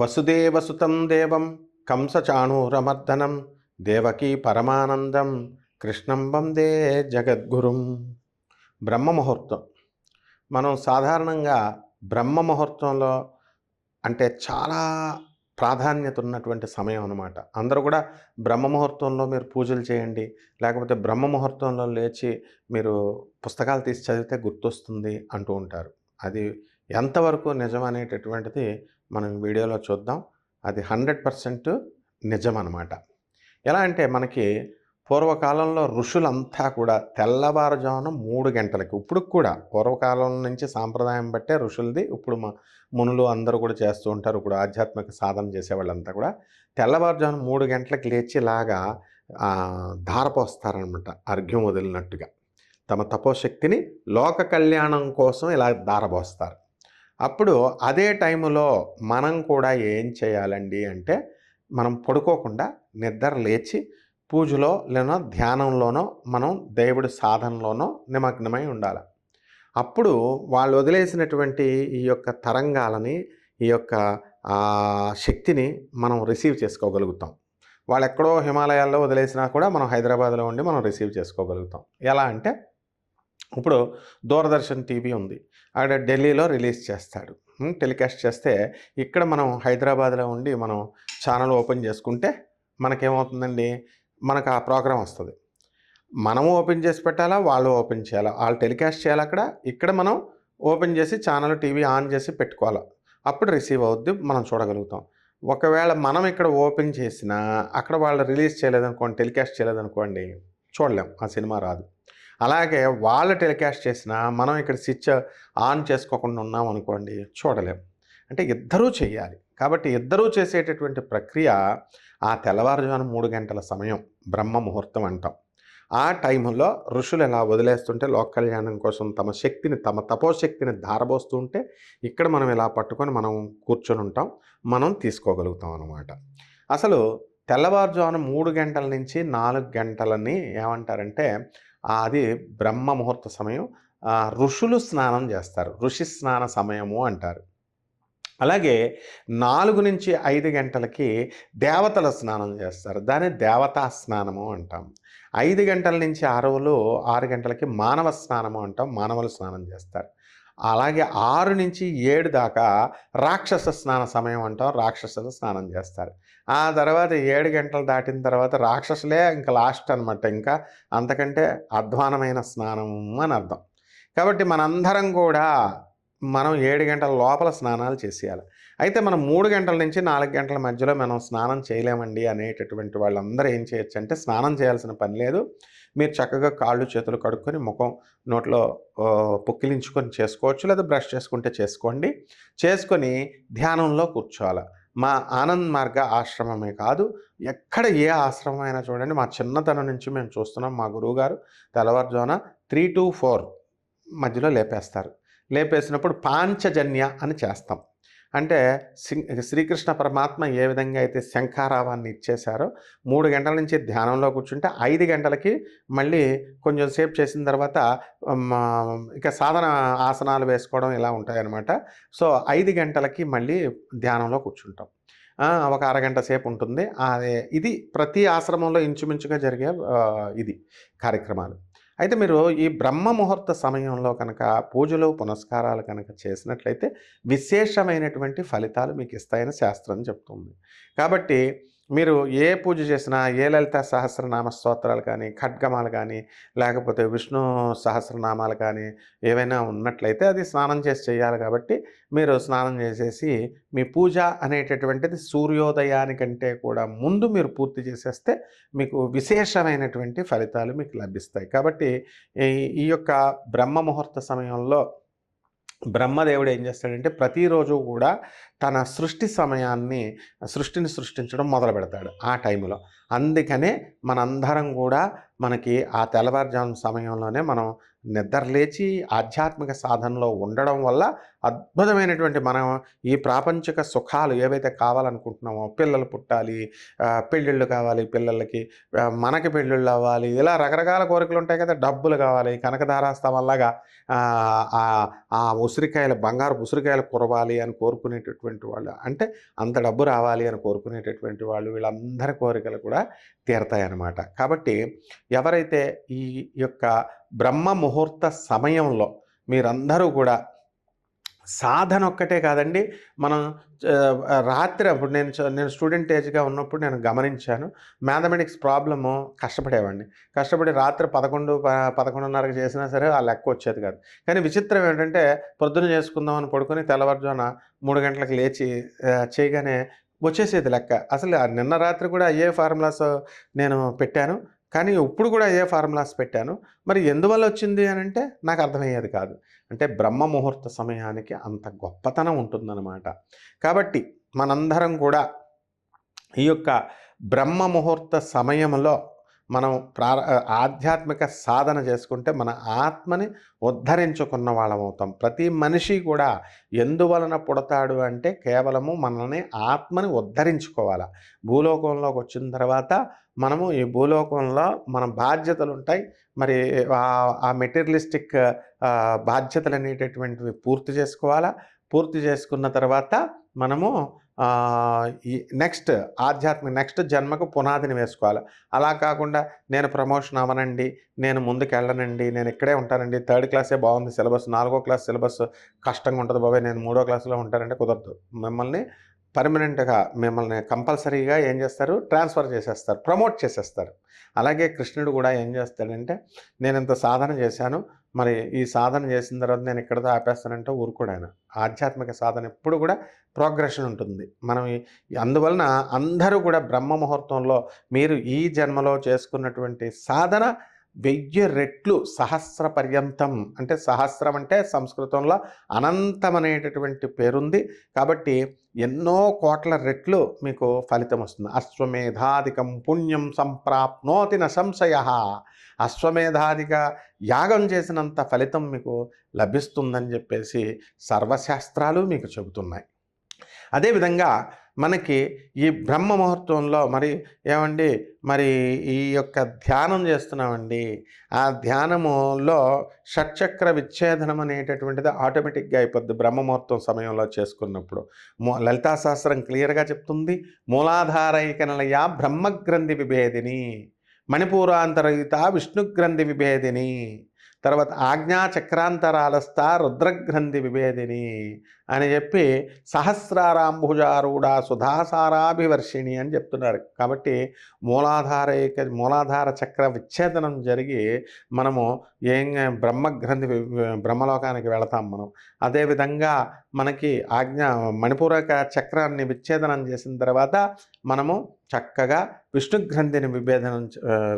వసుదేవసుతం దేవం కంసచాణూరమర్దనం దేవకీ పరమానందం కృష్ణం వందే జగద్గురుం. బ్రహ్మ ముహూర్తం మనం సాధారణంగా బ్రహ్మ ముహూర్తంలో అంటే చాలా ప్రాధాన్యత ఉన్నటువంటి సమయం అనమాట అందరూ కూడా బ్రహ్మ ముహూర్తంలో మీరు పూజలు చేయండి లేకపోతే బ్రహ్మ ముహూర్తంలో లేచి మీరు పుస్తకాలు తీసి చదివితే గుర్తొస్తుంది అంటూ ఉంటారు. అది ఎంతవరకు నిజం అనేటటువంటిది మనం వీడియోలో చూద్దాం. అది హండ్రెడ్ పర్సెంట్ నిజం అనమాట ఎలా అంటే మనకి పూర్వకాలంలో ఋషులంతా కూడా తెల్లవారుజామున మూడు గంటలకి ఇప్పుడు కూడా పూర్వకాలం నుంచి సాంప్రదాయం బట్టే ఋషులది ఇప్పుడు మా మునులు అందరూ కూడా చేస్తూ ఉంటారు ఇప్పుడు ఆధ్యాత్మిక సాధన చేసేవాళ్ళంతా కూడా. తెల్లవారుజామున మూడు గంటలకు లేచి ఇలాగా ధారపోస్తారనమాట అర్ఘ్యం వదిలినట్టుగా. తమ తపోశక్తిని లోక కళ్యాణం కోసం ఇలా ధారపోస్తారు. అప్పుడు అదే టైంలో మనం కూడా ఏం చేయాలండి అంటే మనం పడుకోకుండా నిద్ర లేచి పూజలో లేనో ధ్యానంలోనో మనం దేవుడి సాధనలోనో నిమగ్నమై ఉండాలి. అప్పుడు వాళ్ళు వదిలేసినటువంటి ఈ యొక్క తరంగాలని ఈ యొక్క శక్తిని మనం రిసీవ్ చేసుకోగలుగుతాం. వాళ్ళు ఎక్కడో హిమాలయాల్లో వదిలేసినా కూడా మనం హైదరాబాద్లో ఉండి మనం రిసీవ్ చేసుకోగలుగుతాం. ఎలా అంటే ఇప్పుడు దూరదర్శన్ టీవీ ఉంది. అక్కడ ఢిల్లీలో రిలీజ్ చేస్తాడు. టెలికాస్ట్ చేస్తే ఇక్కడ మనం హైదరాబాద్లో ఉండి మనం ఛానల్ ఓపెన్ చేసుకుంటే మనకేమవుతుందండి? మనకు ఆ ప్రోగ్రాం వస్తుంది. మనం ఓపెన్ చేసి పెట్టాలా? వాళ్ళు ఓపెన్ చేయాలా? వాళ్ళు టెలికాస్ట్ చేయాలి అక్కడ? ఇక్కడ మనం ఓపెన్ చేసి ఛానల్ టీవీ ఆన్ చేసి పెట్టుకోవాలి? అప్పుడు రిసీవ్ అవుద్ది మనం చూడగలుగుతాం. ఒకవేళ మనం ఇక్కడ ఓపెన్ చేసినా అక్కడ వాళ్ళు రిలీజ్ చేయలేదనుకోండి టెలికాస్ట్ చేయలేదనుకోండి చూడలేం. ఆ సినిమా రాదు. అలాగే వాళ్ళు టెలికాస్ట్ చేసినా మనం ఇక్కడ స్విచ్ ఆన్ చేసుకోకుండా ఉన్నాం అనుకోండి చూడలేం. అంటే ఇద్దరూ చేయాలి. కాబట్టి ఇద్దరూ చేసేటటువంటి ప్రక్రియ ఆ తెల్లవారుజాము మూడు గంటల సమయం బ్రహ్మ ముహూర్తం అంటాం. ఆ టైంలో ఋషులు ఎలా వదిలేస్తుంటే లోక కళ్యాణం కోసం తమ శక్తిని తమ తపోశక్తిని ధారబోస్తూ ఉంటే ఇక్కడ మనం ఇలా పట్టుకొని మనం కూర్చొని ఉంటాం మనం తీసుకోగలుగుతాం అనమాట అసలు తెల్లవారుజామున మూడు గంటల నుంచి నాలుగు గంటలని ఏమంటారంటే అది బ్రహ్మ ముహూర్త సమయం. ఋషులు స్నానం చేస్తారు. ఋషి స్నాన సమయము అంటారు. అలాగే నాలుగు నుంచి ఐదు గంటలకి దేవతల స్నానం చేస్తారు. దాన్ని దేవతా స్నానము అంటాం. ఐదు గంటల నుంచి ఆరులు ఆరు గంటలకి మానవ స్నానము అంటాం. మానవులు స్నానం చేస్తారు. అలాగే ఆరు నుంచి ఏడు దాకా రాక్షస స్నాన సమయం అంటాం. రాక్షసులు స్నానం చేస్తారు. ఆ తర్వాత ఏడు గంటలు దాటిన తర్వాత రాక్షసులే ఇంకా లాస్ట్ అనమాట ఇంకా అంతకంటే అధ్వానమైన స్నానం అని అర్థం. కాబట్టి మనందరం కూడా మనం ఏడు గంటల లోపల స్నానాలు చేసేయాలి. అయితే మనం మూడు గంటల నుంచి నాలుగు గంటల మధ్యలో మనం స్నానం చేయలేమండి అనేటటువంటి వాళ్ళందరూ ఏం చేయొచ్చు అంటే స్నానం చేయాల్సిన పని లేదు. మీరు చక్కగా కాళ్ళు చేతులు కడుక్కొని ముఖం నోట్లో పొక్కిలించుకొని పుక్కిలించుకొని చేసుకోవచ్చు. లేదా బ్రష్ చేసుకుంటే చేసుకోండి. చేసుకొని ధ్యానంలో కూర్చోవాలి. మా ఆనంద్ మార్గ ఆశ్రమమే కాదు ఎక్కడ ఏ ఆశ్రమం అయినా చూడండి మా చిన్నతనం నుంచి మేము చూస్తున్నాం మా గురువుగారు తెల్లవారుజామున త్రీ టు ఫోర్ మధ్యలో లేపేస్తారు. లేపేసినప్పుడు పాంచజన్య అని చేస్తాం. అంటే శ్రీకృష్ణ పరమాత్మ ఏ విధంగా అయితే శంఖారావాన్ని ఇచ్చేశారో మూడు గంటల నుంచి ధ్యానంలో కూర్చుంటే ఐదు గంటలకి మళ్ళీ కొంచెం సేపు చేసిన తర్వాత ఇక సాధన ఆసనాలు వేసుకోవడం ఇలా ఉంటాయన్నమాట. సో ఐదు గంటలకి మళ్ళీ ధ్యానంలో కూర్చుంటాం. ఒక అరగంట సేపు ఉంటుంది. అదే ఇది ప్రతి ఆశ్రమంలో ఇంచుమించుగా జరిగే ఇది కార్యక్రమాలు. అయితే మీరు ఈ బ్రహ్మ ముహూర్త సమయంలో కనుక పూజలు పునస్కారాలు కనుక చేసినట్లయితే విశేషమైనటువంటి ఫలితాలు మీకు ఇస్తాయని శాస్త్రం చెప్తుంది. కాబట్టి మీరు ఏ పూజ చేసినా ఏ లలిత సహస్రనామ స్తోత్రాలు కానీ ఖడ్గమాలు కానీ లేకపోతే విష్ణు సహస్రనామాలు కానీ ఏవైనా ఉన్నట్లయితే అది స్నానం చేసి చేయాలి కాబట్టి మీరు స్నానం చేసేసి మీ పూజ అనేటటువంటిది సూర్యోదయానికంటే కూడా ముందు మీరు పూర్తి చేసేస్తే మీకు విశేషమైనటువంటి ఫలితాలు మీకు లభిస్తాయి. కాబట్టి ఈ- ఈ యొక్క బ్రహ్మ ముహూర్త సమయంలో బ్రహ్మదేవుడు ఏం చేస్తాడంటే ప్రతిరోజు కూడా తన సృష్టి సమయాన్ని సృష్టిని సృష్టించడం మొదలు పెడతాడు ఆ టైంలో అందుకనే మనందరం కూడా మనకి ఆ తెల్లవారుజాము సమయంలోనే మనం నిద్రలేచి ఆధ్యాత్మిక సాధనలో ఉండడం వల్ల అద్భుతమైనటువంటి మనం ఈ ప్రాపంచిక సుఖాలు ఏవైతే కావాలనుకుంటున్నామో పిల్లలు పుట్టాలి పెళ్ళిళ్ళు కావాలి పిల్లలకి మనకి పెళ్ళిళ్ళు అవ్వాలి ఇలా రకరకాల కోరికలు ఉంటాయి కదా డబ్బులు కావాలి కనకధారాస్తవంలాగా ఆ, ఆ ఆ ఉసిరికాయలు బంగారు ఉసిరికాయలు కురవాలి అని కోరుకునేటటువంటి వాళ్ళు అంటే అంత డబ్బు రావాలి అని కోరుకునేటటువంటి వాళ్ళు వీళ్ళందరి కోరికలు కూడా తీరతాయన్నమాట. కాబట్టి ఎవరైతే ఈ యొక్క బ్రహ్మ ముహూర్త సమయంలో మీరందరూ కూడా సాధన ఒక్కటే కాదండి. మనం రాత్రి అప్పుడు నేను నేను స్టూడెంట్ ఏజ్గా ఉన్నప్పుడు నేను గమనించాను. మ్యాథమెటిక్స్ ప్రాబ్లము కష్టపడేవాడిని. కష్టపడి రాత్రి పదకొండు పదకొండున్నరకు చేసినా సరే ఆ లెక్క వచ్చేది కాదు. కానీ విచిత్రం ఏంటంటే పొద్దున చేసుకుందాం అని పడుకొని తెల్లవారుజామున మూడు గంటలకు లేచి చేయగానే వచ్చేసేది లెక్క. అసలు నిన్న రాత్రి కూడా ఏ ఫార్ములాస్ నేను పెట్టాను. కానీ ఇప్పుడు కూడా ఏ ఫార్ములాస్ పెట్టాను. మరి ఎందువల్ల వచ్చింది అని అంటే నాకు అర్థమయ్యేది కాదు. అంటే బ్రహ్మ ముహూర్త సమయానికి అంత గొప్పతనం ఉంటుందన్నమాట. కాబట్టి మనందరం కూడా ఈ యొక్క బ్రహ్మ ముహూర్త సమయంలో మనం ప్రార ఆధ్యాత్మిక సాధన చేసుకుంటే మన ఆత్మని ఉద్ధరించుకున్న వాళ్ళం అవుతాం. ప్రతి మనిషి కూడా ఎందువలన పుడతాడు అంటే కేవలము మనల్ని ఆత్మని ఉద్ధరించుకోవాలి. భూలోకంలోకి వచ్చిన తర్వాత మనము ఈ భూలోకంలో మన బాధ్యతలు ఉంటాయి. మరి ఆ- ఆ మెటీరియలిస్టిక్ బాధ్యతలు అనేటటువంటివి పూర్తి చేసుకోవాలా. పూర్తి చేసుకున్న తర్వాత మనము ఈ నెక్స్ట్ ఆధ్యాత్మిక నెక్స్ట్ జన్మకు పునాదిని వేసుకోవాలి. అలా కాకుండా నేను ప్రమోషన్ అవ్వనండి నేను ముందుకు వెళ్ళనండి నేను ఇక్కడే ఉంటానండి థర్డ్ క్లాసే బాగుంది సిలబస్ నాలుగో క్లాస్ సిలబస్ కష్టంగా ఉంటుంది బాబాయ్ నేను మూడో క్లాస్లో ఉంటానంటే కుదరదు. మిమ్మల్ని పర్మనెంట్గా మిమ్మల్ని కంపల్సరీగా ఏం చేస్తారు? ట్రాన్స్ఫర్ చేసేస్తారు ప్రమోట్ చేసేస్తారు. అలాగే కృష్ణుడు కూడా ఏం చేస్తాడంటే నేను ఇంత సాధన చేశాను మరి ఈ సాధన చేసిన తర్వాత నేను ఇక్కడతో ఆపేస్తానంటే ఊరుకోడాను ఆధ్యాత్మిక సాధన ఎప్పుడు కూడా ప్రోగ్రెషన్ ఉంటుంది. మనం అందువలన అందరూ కూడా బ్రహ్మ ముహూర్తంలో మీరు ఈ జన్మలో చేసుకున్నటువంటి సాధన వెయ్యి రెట్లు సహస్ర పర్యంతం అంటే సహస్రం అంటే సంస్కృతంలో అనంతం అనేటటువంటి పేరుంది. కాబట్టి ఎన్నో కోట్ల రెట్లు మీకు ఫలితం వస్తుంది. అశ్వమేధాధికం పుణ్యం సంప్రాప్నోతి న సంశయ. అశ్వమేధాదిక యాగం చేసినంత ఫలితం మీకు లభిస్తుందని చెప్పేసి సర్వశాస్త్రాలు మీకు చెబుతున్నాయి. అదేవిధంగా మనకి ఈ బ్రహ్మ ముహూర్తంలో మరి ఏమండి? మరి ఈ యొక్క ధ్యానం చేస్తున్నామండి. ఆ ధ్యానములో షట్చక్ర విచ్ఛేదనం అనేటటువంటిది ఆటోమేటిక్గా అయిపోద్ది బ్రహ్మ ముహూర్తం సమయంలో చేసుకున్నప్పుడు. మూ లలితా క్లియర్గా చెప్తుంది. మూలాధారైక నిలయ బ్రహ్మగ్రంథి విభేదిని మణిపూరాంతరయుత విష్ణుగ్రంథి విభేదిని. తర్వాత ఆజ్ఞా చక్రాంతరాలస్థ రుద్రగ్రంథి విభేదిని అని చెప్పి సహస్రారాంభుజారూఢ సుధాసారాభివర్షిణి అని చెప్తున్నారు. కాబట్టి మూలాధార ఏక మూలాధార చక్ర విచ్ఛేదనం జరిగి మనము ఏం బ్రహ్మగ్రంథి బ్రహ్మలోకానికి వెళతాం మనం. అదేవిధంగా మనకి ఆజ్ఞ మణిపూరక చక్రాన్ని విచ్ఛేదనం చేసిన తర్వాత మనము చక్కగా విష్ణుగ్రంథిని విభేదనం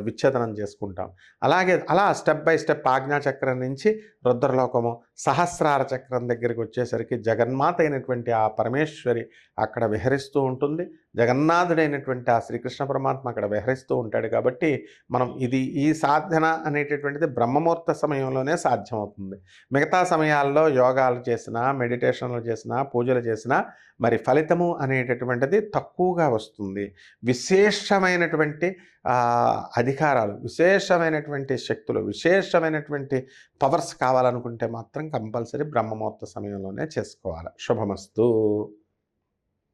విచ్ఛేదనం చేసుకుంటాం. అలాగే అలా స్టెప్ బై స్టెప్ ఆజ్ఞా చక్రం నుంచి రుద్రలోకము సహస్రార చక్రం దగ్గరికి వచ్చేసరికి జగన్మాత అయినటువంటి ఆ పరమేశ్వరి అక్కడ విహరిస్తూ ఉంటుంది. జగన్నాథుడైనటువంటి ఆ శ్రీకృష్ణ పరమాత్మ అక్కడ విహరిస్తూ ఉంటాడు కాబట్టి మనం ఇది ఈ సాధన అనేటటువంటిది బ్రహ్మముహూర్త సమయంలోనే సాధ్యమవుతుంది. మిగతా సమయాల్లో యోగాలు చేసినా మెడిటేషన్లు చేసినా పూజలు చేసినా మరి ఫలితము అనేటటువంటిది తక్కువగా వస్తుంది. విశేషమైనటువంటి అధికారాలు విశేషమైనటువంటి శక్తులు విశేషమైనటువంటి పవర్స్ కావాలనుకుంటే మాత్రం కంపల్సరీ బ్రహ్మముహూర్త సమయంలోనే చేసుకోవాలి. శుభమస్తు.